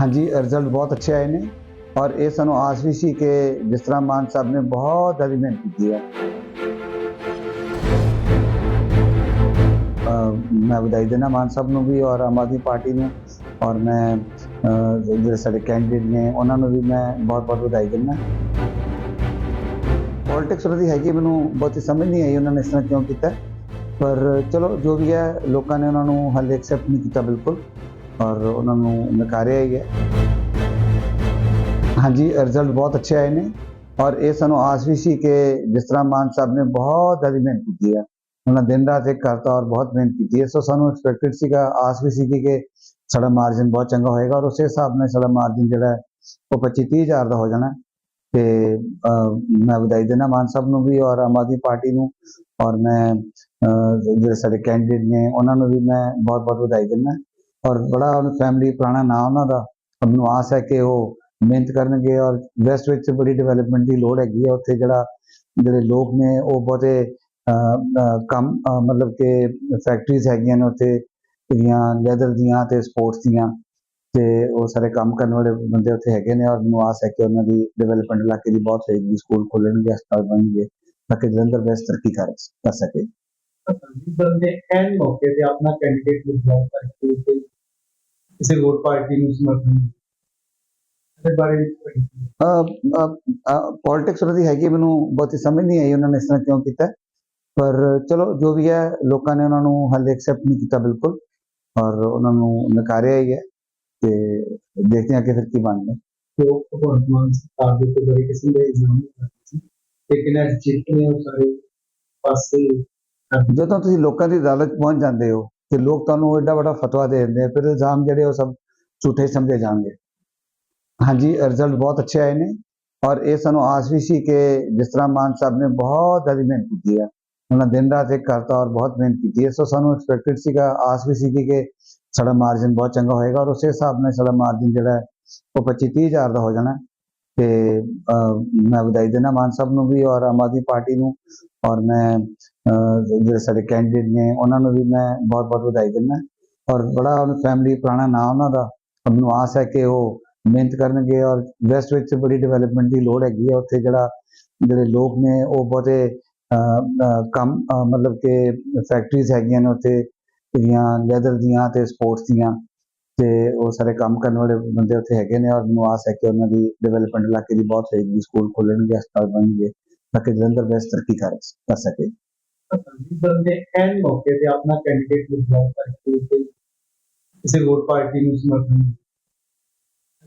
ਹਾਂਜੀ ਰਿਜ਼ਲਟ ਬਹੁਤ ਅੱਛੇ ਆਏ ਨੇ ਔਰ ਇਹ ਸਾਨੂੰ ਆਸ ਵੀ ਸੀ ਕਿ ਜਿਸ ਤਰ੍ਹਾਂ ਮਾਨ ਸਾਹਿਬ ਨੇ ਬਹੁਤ ਜ਼ਿਆਦਾ ਮਿਹਨਤ ਕੀਤੀ ਹੈ। ਮੈਂ ਵਧਾਈ ਦੇਣਾ ਮਾਨ ਸਾਹਿਬ ਨੂੰ ਵੀ ਔਰ ਆਮ ਆਦਮੀ ਪਾਰਟੀ ਨੂੰ ਔਰ ਮੈਂ ਜਿਹੜੇ ਸਾਡੇ ਕੈਂਡੀਡੇਟ ਨੇ ਉਹਨਾਂ ਨੂੰ ਵੀ ਮੈਂ ਬਹੁਤ ਬਹੁਤ ਵਧਾਈ ਦਿੰਦਾ। ਪੋਲਿਟਿਕਸ ਉਹਦੀ ਹੈਗੀ, ਮੈਨੂੰ ਬਹੁਤੀ ਸਮਝ ਨਹੀਂ ਆਈ ਉਹਨਾਂ ਨੇ ਇਸ ਤਰ੍ਹਾਂ ਕਿਉਂ ਕੀਤਾ। ਪਰ ਚਲੋ, ਜੋ ਵੀ ਹੈ, ਲੋਕਾਂ ਨੇ ਉਹਨਾਂ ਨੂੰ ਹਾਲੇ ਐਕਸੈਪਟ ਨਹੀਂ ਕੀਤਾ ਬਿਲਕੁਲ। ਔਰ ਉਹਨਾਂ ਨੂੰ ਨਕਾਰਿਆ ਹੀ ਹੈ। ਹਾਂਜੀ ਰਿਜ਼ਲਟ ਬਹੁਤ ਅੱਛੇ ਆਏ ਨੇ ਔਰ ਇਹ ਸਾਨੂੰ ਆਸ ਵੀ ਸੀ ਕਿ ਜਿਸ ਤਰ੍ਹਾਂ ਮਾਨ ਸਾਹਿਬ ਨੇ ਬਹੁਤ ਜ਼ਿਆਦਾ ਮਿਹਨਤ ਕੀਤੀ ਹੈ, ਉਹਨਾਂ ਦਿਨ ਰਾਤ ਇੱਕ ਕਰਤਾ ਔਰ ਬਹੁਤ ਮਿਹਨਤ ਕੀਤੀ ਹੈ। ਸੋ ਸਾਨੂੰ ਐਕਸਪੈਕਟਡ ਸੀਗਾ, ਆਸ ਵੀ ਸੀ ਕਿ ਸਾਡਾ ਮਾਰਜਨ ਬਹੁਤ ਚੰਗਾ ਹੋਏਗਾ ਔਰ ਉਸੇ ਹਿਸਾਬ ਨਾਲ ਸਾਡਾ ਮਾਰਜਨ ਜਿਹੜਾ ਉਹ 25 30 ਹਜ਼ਾਰ ਦਾ ਹੋ ਜਾਣਾ ਤੇ ਮੈਂ ਵਧਾਈ ਦੇਣਾ ਮਾਨ ਸਾਹਿਬ ਨੂੰ ਵੀ ਔਰ ਆਮ ਆਦਮੀ ਪਾਰਟੀ ਨੂੰ ਔਰ ਮੈਂ ਜਿਹੜੇ ਸਾਡੇ ਕੈਂਡੀਡੇਟ ਨੇ, ਉਹਨਾਂ ਨੂੰ ਵੀ ਮੈਂ ਬਹੁਤ ਬਹੁਤ ਵਧਾਈ ਦਿੰਦਾ। ਔਰ ਬੜਾ ਫੈਮਿਲੀ ਪੁਰਾਣਾ ਨਾਂ ਉਹਨਾਂ ਦਾ। ਔਰ ਮੈਨੂੰ ਆਸ ਹੈ ਕਿ ਉਹ ਮਿਹਨਤ ਕਰਨਗੇ ਔਰ ਵੈਸਟ ਵਿੱਚ ਬੜੀ ਡਿਵੈਲਪਮੈਂਟ ਦੀ ਲੋੜ ਹੈਗੀ ਹੈ। ਉੱਥੇ ਜਿਹੜਾ, ਜਿਹੜੇ ਲੋਕ ਨੇ, ਉਹ ਬਹੁਤੇ ਕੰਮ ਮਤਲਬ ਕਿ ਫੈਕਟਰੀਜ਼ ਹੈਗੀਆਂ ਨੇ ਉੱਥੇ, ਜਿਹੜੀਆਂ ਲੈਦਰ ਦੀਆਂ ਤੇ ਸਪੋਰਟਸ ਦੀਆਂ। ਤੇ ਉਹ ਸਾਰੇ ਕੰਮ ਕਰਨ ਵਾਲੇ ਬੰਦੇ ਉੱਥੇ ਹੈਗੇ ਨੇ ਔਰ ਮੈਨੂੰ ਆਸ ਹੈ ਕਿ ਉਹਨਾਂ ਦੀ ਡਿਵੈਲਪਮੈਂਟ ਇਲਾਕੇ ਦੀ ਬਹੁਤ ਹੋਏਗੀ ਸਕੂਲ ਖੋਲਣਗੇ, ਹਸਪਤਾਲ ਬਣਨਗੇ, ਤਾਂ ਕਿ ਜਲੰਧਰ ਵੈਸਟ ਤਰੱਕੀ ਕਰ ਕਰ ਸਕੇ। ਦਲ ਨੇ ਐਨ ਮੌਕੇ ਤੇ ਆਪਣਾ ਕੈਂਡੀਡੇਟ ਵਿਦਡਰਾਅ ਕਰਕੇ ਕਿਸੇ ਹੋਰ ਪਾਰਟੀ ਨੂੰ ਸਮਰਥਨ ਇਹਦੇ ਬਾਰੇ ਵਿੱਚ। ਪੋਲਿਟਿਕਸ ਉਹਦੀ ਹੈਗੀ ਮੈਨੂੰ ਬਹੁਤੀ ਸਮਝ ਨਹੀਂ ਆਈ ਉਹਨਾਂ ਨੇ ਇਸ ਤਰ੍ਹਾਂ ਕਿਉਂ ਕੀਤਾ ਪਰ ਚਲੋ ਜੋ ਵੀ ਹੈ ਲੋਕਾਂ ਨੇ ਉਹਨਾਂ ਨੂੰ ਹਾਲੇ ਐਕਸੈਪਟ ਨਹੀਂ ਕੀਤਾ ਬਿਲਕੁਲ ਔਰ ਉਹਨਾਂ ਨੂੰ ਨਕਾਰਿਆ ਹੀ ਹੈ ਤੇ ਦੇਖਦੇ ਹਾਂ ਕਿ ਫਿਰ ਕੀ ਬਣਦਾ ਤੇ ਉਹ ਭਗਵੰਤ ਮਾਨ ਸਰਕਾਰ ਦੇ ਉੱਤੇ ਬੜੇ ਕਿਸਮ ਦੇ ਇਲਜ਼ਾਮ ਲਗਾਏ ਸੀ ਲੇਕਿਨ ਅੱਜ ਜਿੱਤ ਨੇ ਉਹ ਸਾਰੇ ਪਾਸੇ ਕਰ ਦਿੱਤੇ। ਜਦੋਂ ਤੁਸੀਂ ਲੋਕਾਂ ਦੀ ਅਦਾਲਤ ਪਹੁੰਚ ਜਾਂਦੇ ਹੋ ਤੇ ਲੋਕ ਤੁਹਾਨੂੰ ਐਡਾ ਵੱਡਾ ਫਤਵਾ ਦੇ ਦਿੰਦੇ ਆ, ਫਿਰ ਇਲਜ਼ਾਮ ਜਿਹੜੇ ਉਹ ਸਭ ਝੂਠੇ ਸਮਝੇ ਜਾਣਗੇ। ਹਾਂਜੀ ਰਿਜ਼ਲਟ ਬਹੁਤ ਅੱਛੇ ਆਏ ਨੇ ਔਰ ਇਹ ਸਾਨੂੰ ਆਸ ਵੀ ਸੀ ਕਿ ਜਿਸ ਤਰ੍ਹਾਂ ਮਾਨ ਸਾਹਿਬ ਨੇ ਬਹੁਤ ਜ਼ਿਆਦਾ ਮਿਹਨਤ ਕੀਤੀ ਹੈ ਉਹਨਾਂ ਦਿਨ ਰਾਤ ਇੱਕ ਕਰਤਾ ਔਰ ਬਹੁਤ ਮਿਹਨਤ ਕੀਤੀ ਹੈ ਸੋ ਸਾਨੂੰ ਐਕਸਪੈਕਟਡ ਸੀਗਾ, ਆਸ ਵੀ ਸੀ ਕਿ ਸਾਡਾ ਮਾਰਜਨ ਬਹੁਤ ਚੰਗਾ ਹੋਏਗਾ ਔਰ ਉਸੇ ਹਿਸਾਬ ਨਾਲ ਸਾਡਾ ਮਾਰਜਨ ਜਿਹੜਾ ਉਹ 25 30 ਹਜ਼ਾਰ ਦਾ ਹੋ ਜਾਣਾ। ਤੇ ਮੈਂ ਵਧਾਈ ਦੇਣਾ ਮਾਨ ਸਾਹਿਬ ਨੂੰ ਵੀ ਔਰ ਆਮ ਆਦਮੀ ਪਾਰਟੀ ਨੂੰ ਔਰ ਮੈਂ ਜਿਹੜੇ ਸਾਡੇ ਕੈਂਡੀਡੇਟ ਨੇ, ਉਹਨਾਂ ਨੂੰ ਵੀ ਮੈਂ ਬਹੁਤ ਬਹੁਤ ਵਧਾਈ ਦਿੰਦਾ। ਔਰ ਬੜਾ ਉਹਨਾਂ ਫੈਮਿਲੀ ਪੁਰਾਣਾ ਨਾਮ ਉਹਨਾਂ ਦਾ ਮੈਨੂੰ ਆਸ ਹੈ ਕਿ ਉਹ ਮਿਹਨਤ ਕਰਨਗੇ ਔਰ ਵੈਸਟ ਵਿੱਚ ਬੜੀ ਡਿਵੈਲਪਮੈਂਟ ਦੀ ਲੋੜ ਹੈਗੀ ਹੈ ਉੱਥੇ ਜਿਹੜਾ, ਜਿਹੜੇ ਲੋਕ ਨੇ, ਉਹ ਬਹੁਤੇ ਕੰਮ ਮਤਲਬ ਕਿ ਫੈਕਟਰੀਜ਼ ਹੈਗੀਆਂ ਨੇ ਉੱਥੇ, ਜਿਹੜੀਆਂ ਲੈਦਰ ਦੀਆਂ ਤੇ ਸਪੋਰਟਸ ਦੀਆਂ। ਤੇ ਉਹ ਸਾਰੇ ਕੰਮ ਕਰਨ ਵਾਲੇ ਬੰਦੇ ਉੱਥੇ ਹੈਗੇ ਨੇ ਔਰ ਮੈਨੂੰ ਆਸ ਹੈ ਕਿ ਉਹਨਾਂ ਦੀ ਡਿਵੈਲਪਮੈਂਟ ਇਲਾਕੇ ਦੀ ਬਹੁਤ ਹੋਏਗੀ ਸਕੂਲ ਖੋਲਣਗੇ ਹਸਪਤਾਲ ਬਣਨਗੇ, ਤਾਂ ਕਿ ਜਲੰਧਰ ਵੈਸਟ ਤਰੱਕੀ ਕਰ ਸਕੇ। ਦਲ ਨੇ ਐਨ ਮੌਕੇ ਤੇ ਆਪਣਾ ਕੈਂਡੀਡੇਟ ਵਿਦਡਰਾਅ ਕਰਕੇ ਤੇ ਕਿਸੇ ਹੋਰ ਪਾਰਟੀ ਨੂੰ ਸਮਰਥਨ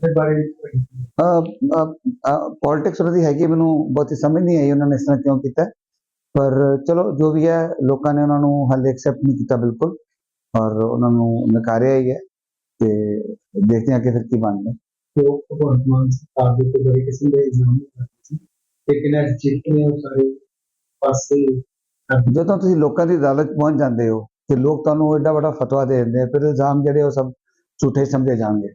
ਇਹਦੇ ਬਾਰੇ ਵਿੱਚ। ਪੋਲਿਟਿਕਸ ਉਹਦੀ ਹੈਗੀ ਮੈਨੂੰ ਬਹੁਤੀ ਸਮਝ ਨਹੀਂ ਆਈ ਉਹਨਾਂ ਨੇ ਇਸ ਤਰ੍ਹਾਂ ਕਿਉਂ ਕੀਤਾ ਪਰ ਚਲੋ ਜੋ ਵੀ ਹੈ ਲੋਕਾਂ ਨੇ ਉਹਨਾਂ ਨੂੰ ਹਾਲੇ ਐਕਸੈਪਟ ਨਹੀਂ ਕੀਤਾ ਬਿਲਕੁਲ ਔਰ ਉਹਨਾਂ ਨੂੰ ਨਕਾਰਿਆ ਹੀ ਹੈ ਤੇ ਦੇਖਦੇ ਹਾਂ ਕਿ ਫਿਰ ਕੀ ਬਣਦਾ ਤੇ ਉਹ ਭਗਵੰਤ ਮਾਨ ਸਰਕਾਰ ਦੇ ਉੱਤੇ ਬੜੇ ਕਿਸਮ ਦੇ ਇਲਜ਼ਾਮ ਲਗਾਏ ਸੀ ਲੇਕਿਨ ਅੱਜ ਜਿੱਤ ਨੇ ਉਹ ਸਾਰੇ ਪਾਸੇ। ਜਦੋਂ ਤੁਸੀਂ ਲੋਕਾਂ ਦੀ ਅਦਾਲਤ ਪਹੁੰਚ ਜਾਂਦੇ ਹੋ, ਤੇ ਲੋਕ ਤੁਹਾਨੂੰ ਐਡਾ ਵੱਡਾ ਫਤਵਾ ਦੇ ਦਿੰਦੇ ਆ, ਫਿਰ ਇਲਜ਼ਾਮ ਜਿਹੜੇ ਉਹ ਸਭ ਝੂਠੇ ਸਮਝੇ ਜਾਣਗੇ।